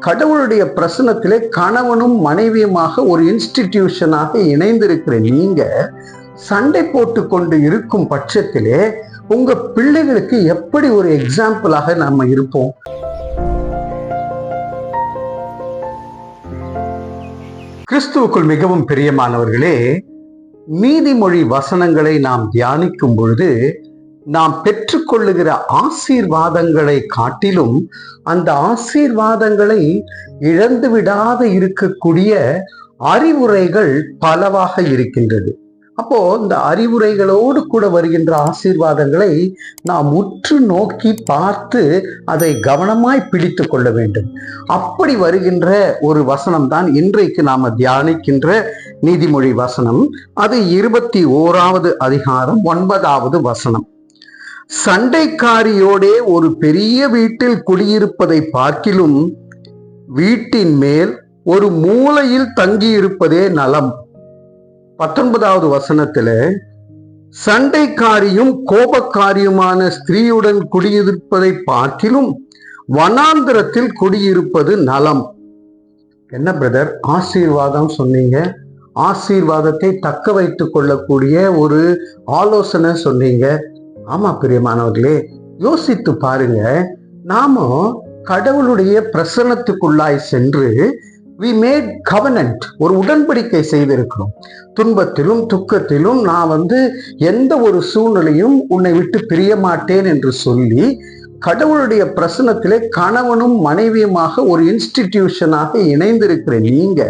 கடவுளுடைய பிரசனத்திலே கணவனும் மனைவியுமாக ஒரு இன்ஸ்டிடியூஷனாக இணைந்திருக்கிற நீங்க சண்டை போட்டு கொண்டு இருக்கும் பட்சத்திலே உங்க பிள்ளைகளுக்கு எப்படி ஒரு எக்ஸாம்பிளாக நம்ம இருப்போம்? கிறிஸ்துவுக்குள் மிகவும் பிரியமானவர்களே நீதிமொழி வசனங்களை நாம் தியானிக்கும் பொழுது நாம் பெற்றுக்கொள்ளுகிற ஆசீர்வாதங்களை காட்டிலும் அந்த ஆசீர்வாதங்களை இழந்து விடாத இருக்கக்கூடிய அறிவுரைகள் பலவாக இருக்கின்றது. அப்போ இந்த அறிவுரைகளோடு கூட வருகின்ற ஆசீர்வாதங்களை நாம் உற்று நோக்கி பார்த்து அதை கவனமாய் பிடித்து கொள்ள வேண்டும். அப்படி வருகின்ற ஒரு வசனம் தான் இன்றைக்கு நாம தியானிக்கின்ற நீதிமொழி வசனம். அது இருபத்தி ஓராவது அதிகாரம் ஒன்பதாவது வசனம். சண்டைக்காரியோடே ஒரு பெரிய வீட்டில் குடியிருப்பதை பார்க்கிலும் வீட்டின் மேல் ஒரு மூலையில் தங்கியிருப்பதே நலம். பத்தொன்பதாவது வசனத்துல சண்டைக்காரியும் கோபக்காரியுமான ஸ்திரீயுடன் குடியிருப்பதை பார்க்கிலும் வனாந்திரத்தில் குடியிருப்பது நலம். என்ன பிரதர்? ஆசீர்வாதம் சொன்னீங்க. ஆசீர்வாதத்தை தக்க வைத்துக் கொள்ளக்கூடிய ஒரு ஆலோசனை சொன்னீங்க. ஆமா பிரியமானவர்களே யோசித்து பாருங்க. நாம கடவுளுடைய பிரசனத்துக்குள்ளாய் சென்று வி மேட் கவனன்ட் ஒரு உடன்படிக்கை செய்திருக்கிறோம். துன்பத்திலும் துக்கத்திலும் நான் வந்து எந்த ஒரு சூழ்நிலையும் உன்னை விட்டு பிரிய மாட்டேன் என்று சொல்லி கடவுளுடைய பிரசனத்திலே கணவனும் மனைவியுமாக ஒரு இன்ஸ்டிடியூஷனாக இணைந்திருக்கிற நீங்க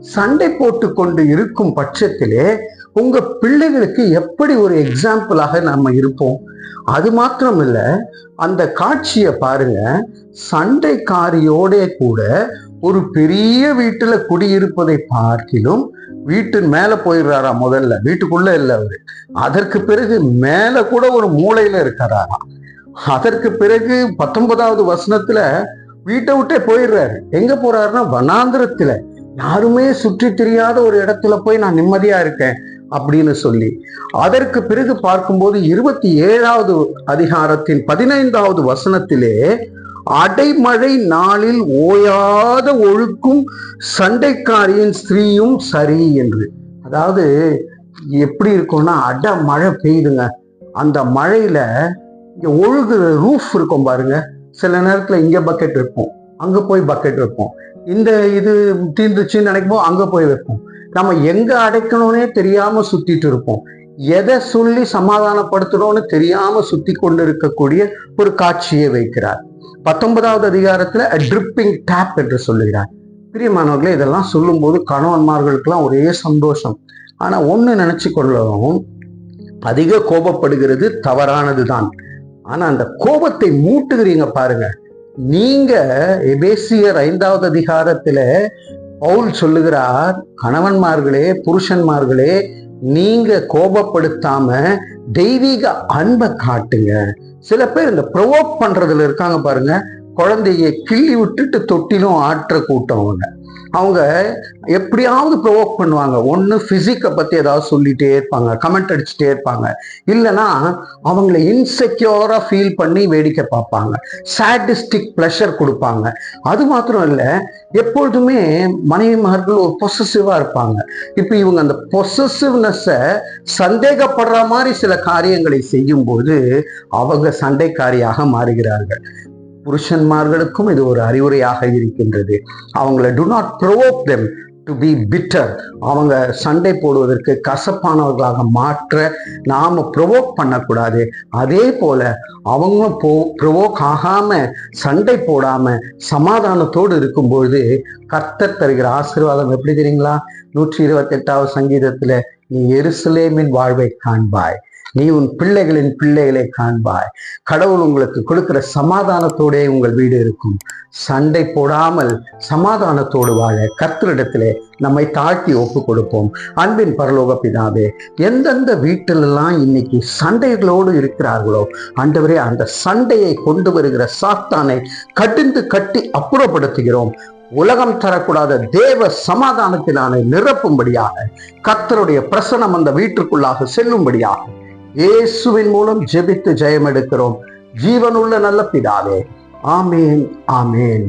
சண்டை போட்டு கொண்டு இருக்கும் பட்சத்திலே உங்க பிள்ளைகளுக்கு எப்படி ஒரு எக்ஸாம்பிளாக நம்ம இருப்போம்? அது மாத்திரம் இல்ல அந்த காட்சியை பாருங்க. சண்டைக்காரியோட கூட ஒரு பெரிய வீட்டுல குடியிருப்பதை பார்க்கிலும் வீட்டின் மேல போயிடுறாரா முதல்ல. வீட்டுக்குள்ள இல்லை அவரு. அதற்கு பிறகு மேல கூட ஒரு மூளையில இருக்கிறாரா. அதற்கு பிறகு பத்தொன்பதாவது வசனத்துல வீட்டை விட்டே போயிடுறாரு. எங்க போறாருன்னா வனாந்திரத்துல. யாருமே சுற்றி தெரியாத ஒரு இடத்துல போய் நான் நிம்மதியா இருக்கேன். அப்படின்னு சொல்லி. அதற்கு பிறகு பார்க்கும்போது இருபத்தி ஏழாவது அதிகாரத்தின் பதினைந்தாவது வசனத்திலே அடைமழை நாளில் ஓயாத ஒழுக்கும் சண்டைக்காரியின் ஸ்திரீயும் சரி என்று. அதாவது எப்படி இருக்கும்னா அட மழை பெய்யுதுங்க. அந்த மழையில இங்க ஒழுகுற ரூஃப் இருக்கும் பாருங்க. சில நேரத்துல இங்க பக்கெட் வைப்போம் அங்க போய் பக்கெட் வைப்போம். இந்த இது தீர்ந்துச்சுன்னு நினைக்கும் அங்க போய் வைப்போம். நம்ம எங்க அடைக்கணும்னே தெரியாம சுத்திட்டு இருப்போம். எதை சொல்லி சமாதானப்படுத்தணும்னு தெரியாம சுத்தி கொண்டு இருக்கக்கூடிய ஒரு காட்சியை வைக்கிறார். பத்தொன்பதாவது அதிகாரத்துல ட்ரிப்பிங் டேப் என்று சொல்லுகிறார். பிரியமானவர்களே இதெல்லாம் சொல்லும்போது கணவன்மார்களுக்கெல்லாம் ஒரே சந்தோஷம். ஆனா ஒண்ணு நினைச்சு கொள்ளவும் அதிக கோபப்படுகிறது தவறானது தான் ஆனா அந்த கோபத்தை மூட்டுகிறீங்க பாருங்க. நீங்க எபேசியர் ஐந்தாவது அதிகாரத்துல பவுல் சொல்லுகிறார் கணவன்மார்களே புருஷன்மார்களே நீங்க கோபப்படுத்தாம தெய்வீக அன்பை காட்டுங்க. சில பேர் இந்த ப்ரொவோக் பண்றதுல இருக்காங்க பாருங்க. குழந்தைய கிள்ளி விட்டுட்டு தொட்டிலும் ஆற்ற கூட்டம் அவங்க அவங்க எப்படியாவது ப்ரொவோக் பண்ணுவாங்க. ஒன்று ஃபிசிக்கை பற்றி ஏதாவது சொல்லிட்டே இருப்பாங்க. கமெண்ட் அடிச்சுட்டே இருப்பாங்க. இல்லைன்னா அவங்கள இன்செக்யூராக ஃபீல் பண்ணி வேடிக்கை பார்ப்பாங்க. சாட்டிஸ்டிக் ப்ளஷர் கொடுப்பாங்க. அது மாத்திரம் இல்லை எப்பொழுதுமே மனைவிமார்கள் ஒரு பொசசிவாக இருப்பாங்க. இப்போ இவங்க அந்த பொசசிவ்னஸை சந்தேகப்படுற மாதிரி சில காரியங்களை செய்யும்போது அவங்க சண்டைக்காரியாக மாறுகிறார்கள். புருஷன்மார்களுக்கும் இது ஒரு அறிவுரையாக இருக்கின்றது. அவங்கள do not provoke them to be bitter அவங்க சண்டை போடுவதற்கு கசப்பானவர்களாக மாற்ற நாம ப்ரொவோக் பண்ணக்கூடாது. அதே போல அவங்க போ ப்ரொவோக் ஆகாம சண்டை போடாம சமாதானத்தோடு இருக்கும்பொழுது கர்த்தர் தருகிற ஆசீர்வாதம் எப்படி தெரியுங்களா? நூற்றி இருபத்தி எட்டாவது சங்கீதத்துல நீ எருசலேமின் வாழ்வை காண்பாய். நீ உன் பிள்ளைகளின் பிள்ளைகளை காண்பாய். கடவுள் உங்களுக்கு கொடுக்கிற சமாதானத்தோடே உங்கள் வீடு இருக்கும். சண்டை போடாமல் சமாதானத்தோடு வாழ கர்த்தரிடத்திலே நம்மை தாழ்த்தி ஒப்பு கொடுப்போம். அன்பின் பரலோக பிதாவே எந்தெந்த வீட்டிலெல்லாம் இன்னைக்கு சண்டைகளோடு இருக்கிறார்களோ அண்டவரே அந்த சண்டையை கொண்டு வருகிற சாத்தானை கட்டிந்து கட்டி அப்புறப்படுத்துகிறோம். உலகம் தரக்கூடாத தேவ சமாதானத்தினாலே நிரப்பும்படியாக கர்த்தருடைய பிரசனம் அந்த வீட்டுக்குள்ளாக செல்லும்படியாக இயேசுவின் மூலம் ஜெபித்து ஜெயம் எடுக்கிறோம் ஜீவனுள்ள நல்ல பிதாவே. ஆமேன் ஆமேன்.